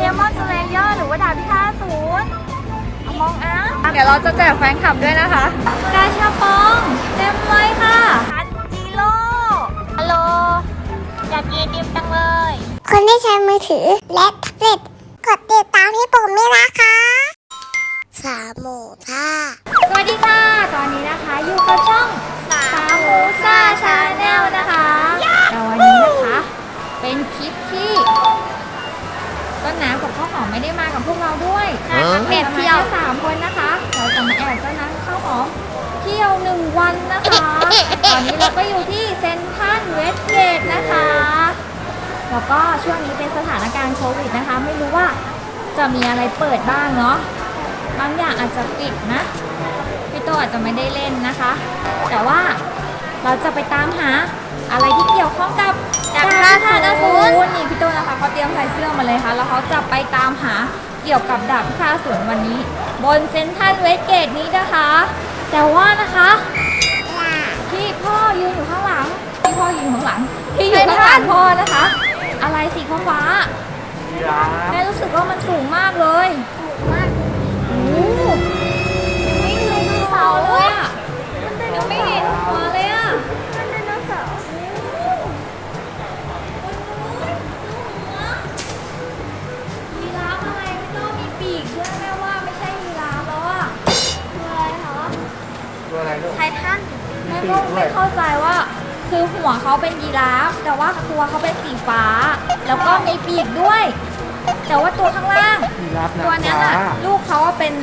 เดมอนสเลเยอร์หรือว่าดาบพิฆาตศูนย์มองอะเดี๋ยวเราจะแจกแฟนคลับด้วยนะคะกาชาปองเต็มเลยค่ะทันจิโร่ฮัลโหลอยากกินดิมจังเลย คนที่ใช้มือถือและแท็บเล็ตกดติดตามให้ผมด้วยนะคะสามหมูท่าสวัสดีค่ะ ตอนนี้นะคะอยู่กับช่องสามหมูซ่าชาแนล ตอนนี้เราก็อยู่ที่เซนทรัลเวสเกตนะคะ แล้วก็ช่วงนี้เป็นสถานการณ์โควิดนะคะ ไม่รู้ว่าจะมีอะไรเปิดบ้างเนาะ บางอย่างอาจจะปิดนะ พี่โตอาจจะไม่ได้เล่นนะคะ แต่ว่าเราจะไปตามหาอะไรที่เกี่ยวข้องกับดาบพาตอสูรนี่พี่โตนะคะเขาเตรียมใส่เสื้อมาเลยค่ะ แล้วเขาจะไปตามหาเกี่ยวกับดาบพาตอสูรวันนี้ บนเซนทรัลเวสเกตนี้นะคะ แต่ว่านะคะ ยืนอยู่ข้างหลังที่พ่อยืนอยู่ข้างหลังที่อยู่ข้างหลังพ่อนะคะ อะไรสีฟ้าๆแม่รู้สึกว่ามันสูงมากเลย แต่ว่าตัวข้างล่าง ยีราฟตัวนั้นฟ้าอะ ลูกเขาอะเป็น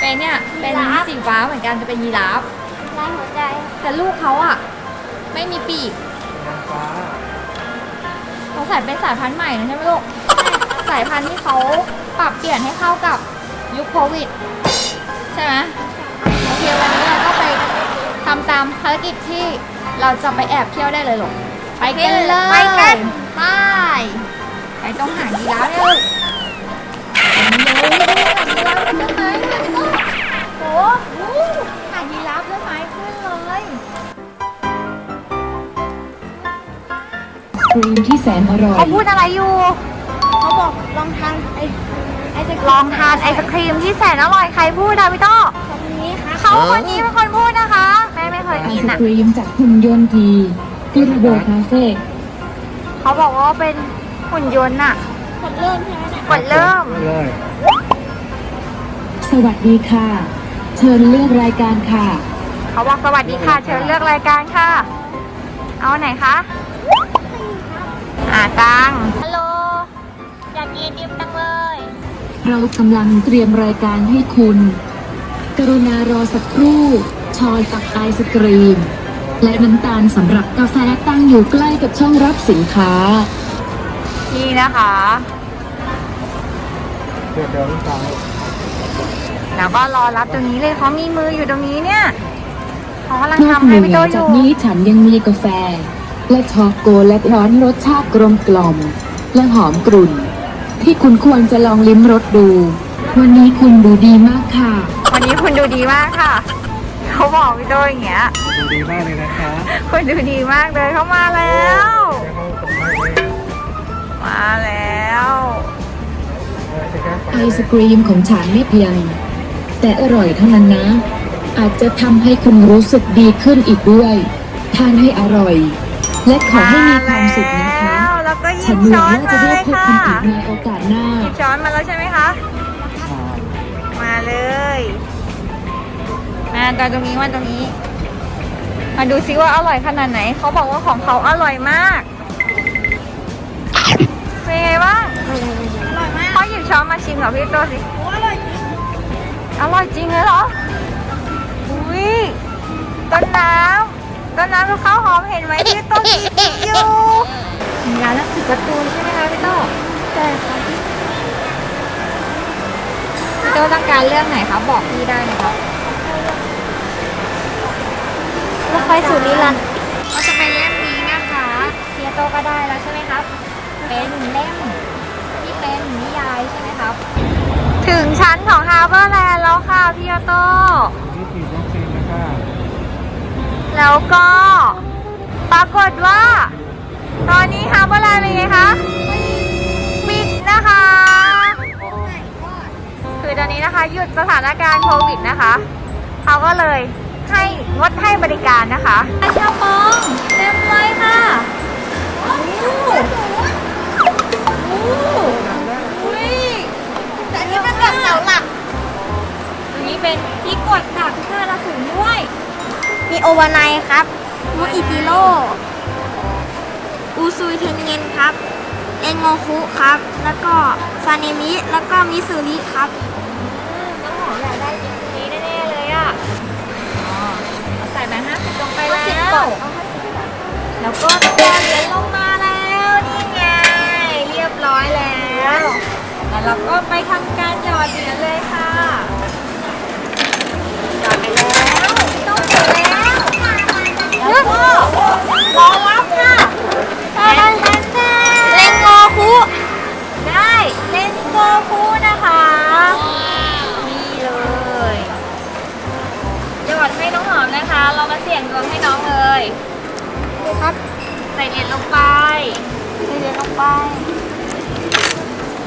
เป็นเนี่ยเป็นสีฟ้าเหมือนกันจะเป็นยีราฟไล่หัวใจแต่ลูกเขาอะ ไม่มีปีกนางฟ้าสงสัยเป็นสายพันธุ์ใหม่นะใช่ไหมลูกสายพันธุ์ที่เขาปรับเปลี่ยนให้เข้ากับยุคโควิด ใช่ไหมโอเควันนี้เราก็ไปทำตามภารกิจที่เราจะไปแอบเที่ยวได้เลยหรอกไปกันเลยไปกัน ไป ไปต้องหายีราฟเนี่ยลูกเร็วๆหายีราฟขึ้นไหมโอ้โหหายีราฟขึ้นไหมขึ้นเลยครีมที่แสนอร่อย เขาพูดอะไรอยู่ เขาบอกลองทานไอ้ไอ้สลองทานไอศครีมที่แสนอร่อยใครพูดดาวิโต้คนนี้ค่ะเขาคนนี้เป็นคนพูดนะคะแม่ไม่เคยไอกินศอะครีมจากหุ่นยนต์ทีที่ระโบคาเฟ่เขาบอกว่าเป็น หุ่นยนต์อะคนเริ่มใช่ไหมเนี่ยกดเริ่ม เลยสวัสดีค่ะ เชิญเลือกรายการค่ะ เขาบอกสวัสดีค่ะ เชิญเลือกรายการค่ะ เอาไหนคะอ่ากลางฮัลโหลอยากกินดิมจังเลยเรากำลังเตรียมรายการให้คุณ กรุณารอสักครู่ ชอยตักไอศกรีม และน้ำตาลสำหรับกาแฟตั้งอยู่ใกล้กับช่องรับสินค้า นี่นะคะ เดี๋ยวเดี๋ยวลูกสาวแล้วก็รอรับตรงนี้เลยเขามีมืออยู่ตรงนี้เนี่ยเขากำลังนอกทำเหให้นืพี่โตออจากยู่นี้ฉันยังมีกาแฟ และช็อกโกแลตร้อนรสชาติกลมกล่อม และหอมกรุ่น ที่คุณควรจะลองลิ้มรสดู วันนี้คุณดูดีมากค่ะ วันนี้คุณดูดีมากค่ะเขาบอกพี่โตอย่างเงี้ย ดูดีมากเลยนะคะ คุณดูดีมากเลยเขามาแล้ว จะแก้ไอศกรีมของฉันไม่เพียง แต่อร่อยเท่านั้นนะ อาจจะทำให้คุณรู้สึกดีขึ้นอีกด้วย ทานให้อร่อย และขอให้มีความสุขนะคะ แล้วแล้วก็หยิฉับนหวัช้งอนว่าจะมาเลได้ยพบค่ะคุณอีกในโอกาสหน้า หยิบช้อนมาแล้วใช่ไหมคะ มาเลย มาตอนตรงนี้มาตรงนี้ มาดูซิว่าอร่อยขนาดไหน เขาบอกว่าของเขาอร่อยมากเป็นไงบ้างอร่อยมาก เขาหยิบช้อนมาชิมกับพี่โตสิโอ้อร่อยจริงอร่อยจริงเลยเหรอ อุ้ยต้นน้ำต้นน้ำกับข้าวหอมเห็นไหมที่ต้นกินอยู่มีร้านหนังสือการ์ตูนใช่ไหมคะพี่โตใช่ค่ะพี่โตต้องการเรื่องไหนคะบอกพี่ได้เลยครับรถไฟสุริรันดร์ก็จะเป็นเล่มนี้นะคะเทียโตก็ได้แล้วใช่ไหมครับ เป็นเล่ม นิยายใช่ไหมครับ ถึงชั้นของฮาร์เบอร์แลนด์แล้วค่ะพี่โตนี่ฉีดวัคซีนนะคะแล้วก็ปรากฏว่า ตอนนี้ฮาร์เบอร์แลนด์เป็นไงคะปิดนะคะ คือตอนนี้นะคะหยุดสถานการณ์โควิดนะคะเขาก็เลยให้งดให้บริการนะคะชาวมองเต็มเลยค่ะโอ้โห แต่อันนี้เป็นแบบเสาหลักอันนี้เป็นที่กดดักเพื่อระสุนด้วย มีโอวานายครับมูอิจิโร่ อูซุยเทนเงินครับ เอนโงคุครับ แล้วก็ซาเนมิ แล้วก็มิซูริครับ เรามาเสี่ยงดวงให้น้องเลยครับใส่เหรียญลงไปใส่เหรียญลงไป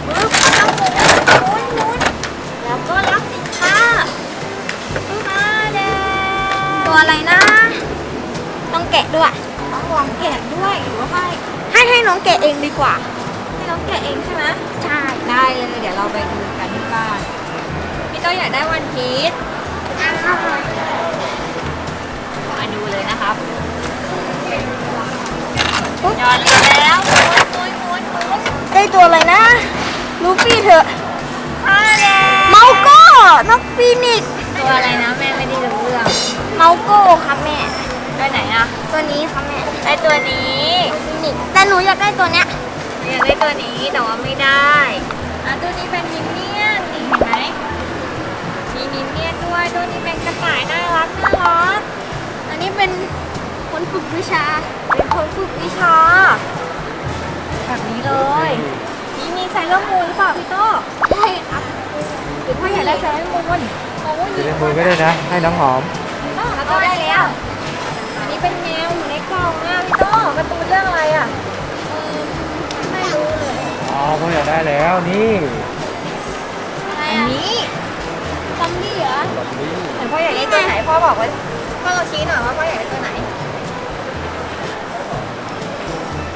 ปึ๊บแล้วหมุนหมุนหมุนแล้วก็รับสินค้ามาแดงตัวอะไรนะ ต้องแกะด้วยต้องลองแกะด้วยหรือว่าให้ให้ให้น้องแกะเองดีกว่า ให้น้องแกะเองใช่ไหมใช่ได้เลยเดี๋ยวเราไปดูกันที่บ้านพี่โต้อยากได้วันพีชมาดู เลยนะครับหยอดเลยแล้วหมุนหมุนหมุนหมุนได้ตัวอะไรนะ ลูฟี่เถอะมาแดงเมาโก้นกฟีนิกซ์ตัวอะไรนะแม่ไม่ได้รู้เรื่องเมาโก้ครับแม่ได้ไหนอะตัวนี้ครับแม่ได้ตัวนี้ฟีนิกซ์แต่หนูอยากได้ตัวเนี้ยอยากได้ตัวนี้แต่ว่าไม่ได้อะตัวนี้เป็นมินเนี่ยนนี่เห็นไหมมีมินเนี่ยนด้วยตัวนี้เป็นกระต่ายน่ารักน่ารักอั นนี้เป็นคนฝึกวิชา เป็นคนฝึกวิชา แบบนี้เลย นี่มีไซเลอร์มูนหรือเปล่าพี่โต้ใช่ครับหรือพ่ออยากได้ไซเลอร์มูนโอ้ยจะเล่นมือก็ได้นะ ให้น้องหอม แล้วก็ได้แล้ว อันนี้เป็นแมวอยู่ในกล่องอะพี่โต้การ์ตูนเรื่องอะไรอะไม่รู้เลยอ๋อพ่ออยากได้แล้วนี่อะไรอันอะนี้ซอมบี้เหรอแบบนี้เห็นพ่ออยากได้ตัวไหนพ่อบอกไว้ พ่อเราชี้หน่อยว่าพ่ออยากได้ตัวไหน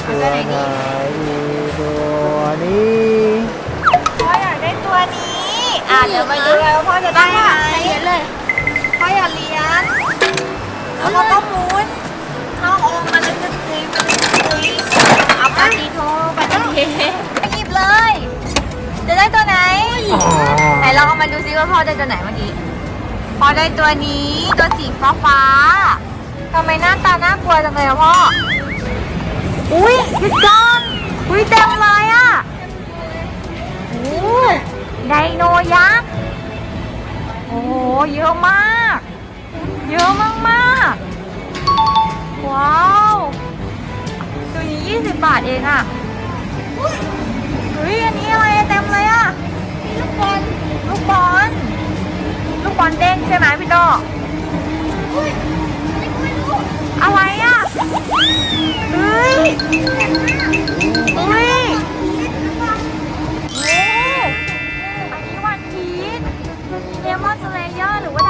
ตัวไหนดี ตัวนี้พ่ออยากได้ตัวนี้ อะเดี๋ยวมาดูกันว่าพ่อจะได้ไหมเรียนเลย พ่ออยากเรียนแล้วพ่อก็หมุนน้องโอมมันจะตีมันจะตีเอาปาตีโทปาตีเทหยิบเลย จะได้ตัวไหนอ๋อไหนลองเอามาดูซิว่าพ่อได้ตัวไหนเมื่อกี้ พอได้ตัวนี้ตัวสีฟ้าฟ้าทำไมหน้าตาน่ากลัวจังเลยอะพ่อ อุ้ยหยุดก่อนอุ้ยเต็มเลยอะโอ้ไดโนยักษ์ โอ้โหเยอะมาก เยอะมากมากว้าวตัวนี้ 20 บาทเองอะเฮ้ยอันนี้อะไรเต็มเลยอะลูกบอลลูกบอล บอลเด้งใช่ไหมพี่โตอะไรอะเฮ้ยเฮ้ยโอ้อันนี้วันพีชเลมอนสเลเยอร์หรือว่า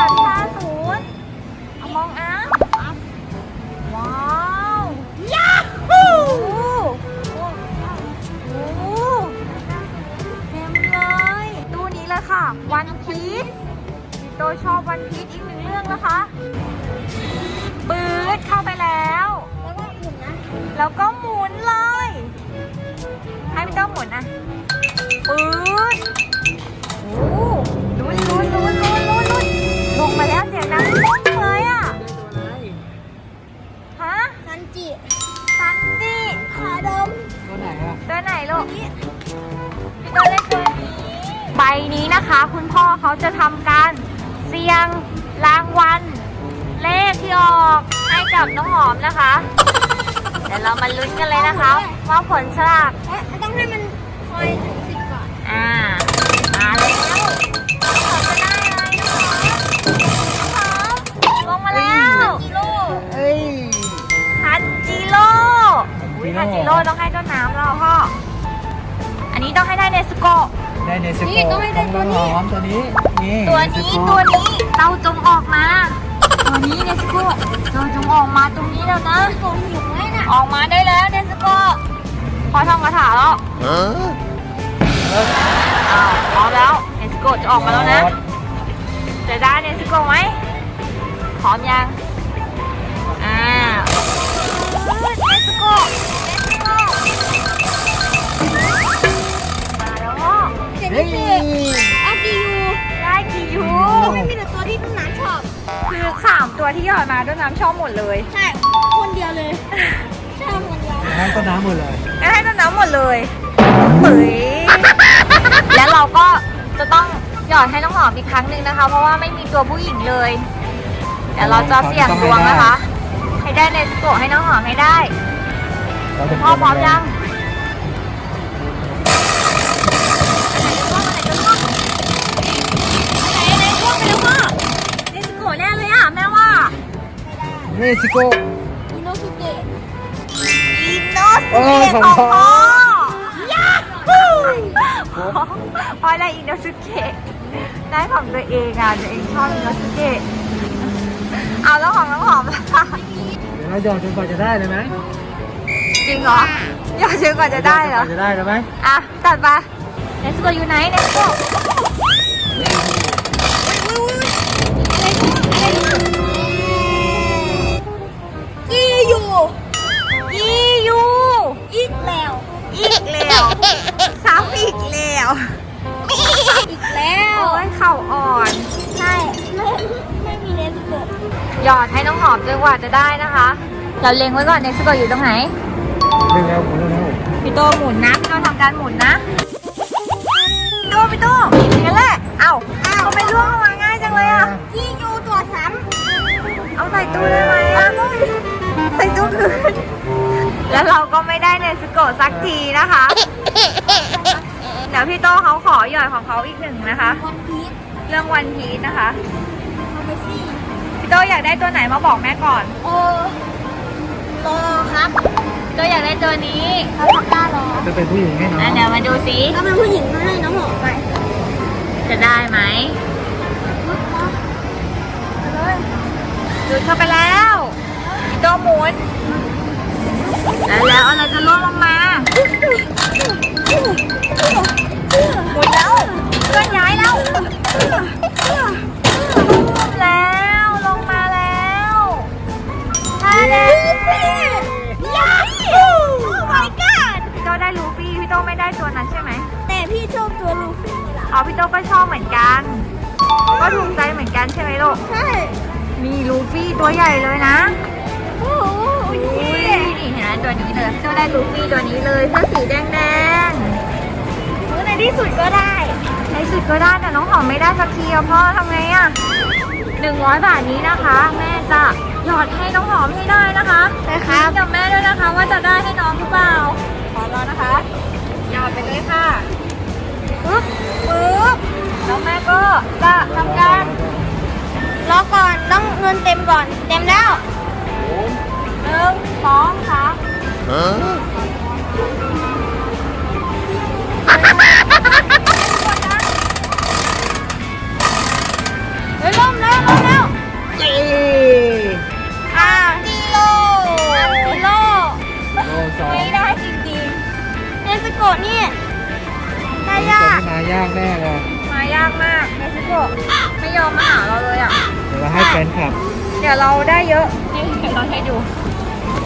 ผลสลากเอ๊ะต้องให้มันคอยถึงสิบก่อน อ่า มาแล้วน้องหอมจะได้อะไรน้องหอมน้องหอมลงมาแล้วกิโลเอ้ยฮันจิโร่อุ๊ยฮัฮันนจิจิโร่โร่ต้องให้ต้นน้ำเราพ่อ อันนี้ต้องให้ได้เนสโกะเนได้เนสนี่โกก็ไม่ได้ตัวนี้หอมตัวนี้ นี่ตัวนี้เนสโกตัวนี้ เตาจงออกมา ตัวนี้เนสโกเตาจงออกมาตรงนี้แล้วนะผมอยู่ไว้น่ะ ออกมาได้แล้วเนสโก พอท่องคาถาแล้วอ้าวพร้อมแล้วเนสโกจะออกมาแล้วนะ จะได้เนสโกไหมพร้อมยัง อ่าเนสโกเนสโกมาแล้วพ่อเจนเฮ้ยนี่อากิยูได้กี่ยูไม่มีแต่ตัวที่ต้นน้ำชอบ คือสามตัวที่หยอดมาด้วยน้ำชอบหมดเลย ใช่ คนเดียวเลยชอบคน เดียวให้ต้นน้ำหมดเลยงั้นให้ต้นน้ำหมดเลยเฮ้ยแล้วเราก็จะต้องหยอดให้น้องหอมอีกครั้งหนึ่งนะคะ เพราะว่าไม่มีตัวผู้หญิงเลยเดี๋ยวเราจะเสี่ยงดวงนะคะ ให้ได้ในสโกะให้น้องหอมให้ได้เราจะพ่อพร้อมยังไหนๆช่วงไปแล้วพ่อเนสโกะแน่เลยอะแม่ว่าเนสโกอิโนสุเกะอิน โนสโอ้เกะยของของพ่พ่ออยาฮูพ่อได้อินโนสเกะได้ของตัวเองอะตัวเองชอบอินโนสเกะเอาแล้วของน้องหอมล่ะเดี๋ยวเราหยอดจนกว่าจะได้เลยไหมจริงเหรออยากเชื่อก่อนจะได้เหรอจนกว่าจะได้เลยไหมอะตัดไปเนสโกะอยู่ไหนเนสโกะกี ยอดให้น้องหอมจนกว่าจะได้นะคะ เราเล็งไว้ก่อนเนสโกะอยู่ตรงไหนเรื่องแล้วผมเรื่องแล้วพี่โตหมุนนะพี่โตทำการหมุนนะพี่โตพี่โตอย่างนั้นแหละเอ้าทำไมล่วงลงมาง่ายจังเลยอะกียูตัวซ้เอาใส่ตู้ได้ไหมอะใส่ตู้คืนแล้วเราก็ไม่ได้เนสโกะสักทีนะคะเดี๋ยวพี่โตเขาขอหย่อยของเขาอีกหนึ่งนะคะำวันพีชเรื่องวันพีชนะคะเอาไปสิพี่ โตอยากได้ตัวไหนมาบอกแม่ก่อน โอ้รอครับพี่โตอยากได้ตัวนี้เขาทำได้รอจะเป็นผู้หญิงให้น้องอะเดี๋ยวมาดูซิก็เป็นผู้หญิงมาให้น้องหอมไปจะได้ไหมดูดเข้าไปแล้วพี่โตหมุนแล้วแล้วอะไรจะล่วงลงมาหมุนแล้วเคลื่อนย้ายแล้วแล้ว ตัวลูฟี่ล่ะอ๋อพี่โตก็ชอบเหมือนกัน ก็ถูกใจเหมือนกันใช่ไหมลูก ใช่มีลูฟี่ตัวใหญ่เลยนะ โอ้โหอุ้ยนี่เห็นไหมตัวนี้เลยพี่โตได้ลูฟี่ตัวนี้เลยเสื้อสีแดงแดงในที่สุดก็ได้ ในสุดก็ได้แต่น้องหอมไม่ได้สักทีอะพ่อทำไงอะหนึ่งร้อยบาทนี้นะคะ แม่จะหยอดให้น้องหอมให้ได้นะคะใช่ครับกับแม่ด้วยนะคะว่าจะได้ให้น้องหรือเปล่าพร้อนะคะ หยอดไปเลยค่ะ ก่อน เต็มแล้วหนึ่งสองสามเฮ้ยล่มแล้วล่มแล้วเย้อ่าจิโร่จิโร่โลสองไม่ได้จริงเนสโกะนี่ได้ตัวยากที่มายากแน่เลยๆมายากมากเมซิโกะไม่ยอมมาหาเราเลยอะ เดี๋ยวเราให้แฟนคลับ เดี๋ยวเราได้เยอะนี่เดี๋ยวเราให้ดู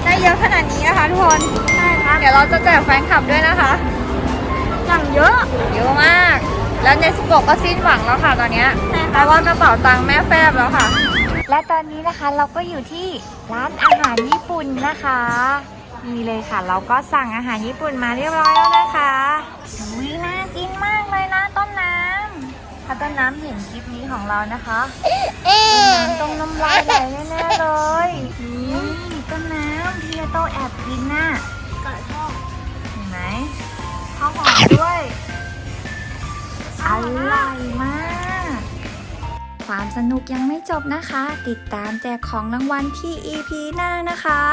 ได้เยอะขนาดนี้นะคะทุกคนใช่ค่ะเดี๋ยวเราจะแจกแฟนคลับด้วยนะคะอย่างเยอะ เยอะมาก แล้วเนสโกะก็สิ้นหวังแล้วค่ะตอนเนี้ยเพราะว่ากระเป๋าตังค์แม่แฟบแล้วค่ะ และตอนนี้นะคะเราก็อยู่ที่ร้านอาหารญี่ปุ่นนะคะนี่เลยค่ะ เราก็สั่งอาหารญี่ปุ่นมาเรียบร้อยแล้วนะคะอุ้ยน่ากินมากเลยนะต้นน้ำ ถ้าต้นน้ำเห็นคลิปนี้ของเรานะคะต้นน้ำต้องน้ำลายไหลแน่ๆเลยนี่ต้นน้ำที่จะโตแอบกินน่ะก่อนชอบเห็นไหมข้าวหอมด้วยอร่อยมาก ความสนุกยังไม่จบนะคะ ติดตามแจกของรางวัลที่ EP หน้านะคะ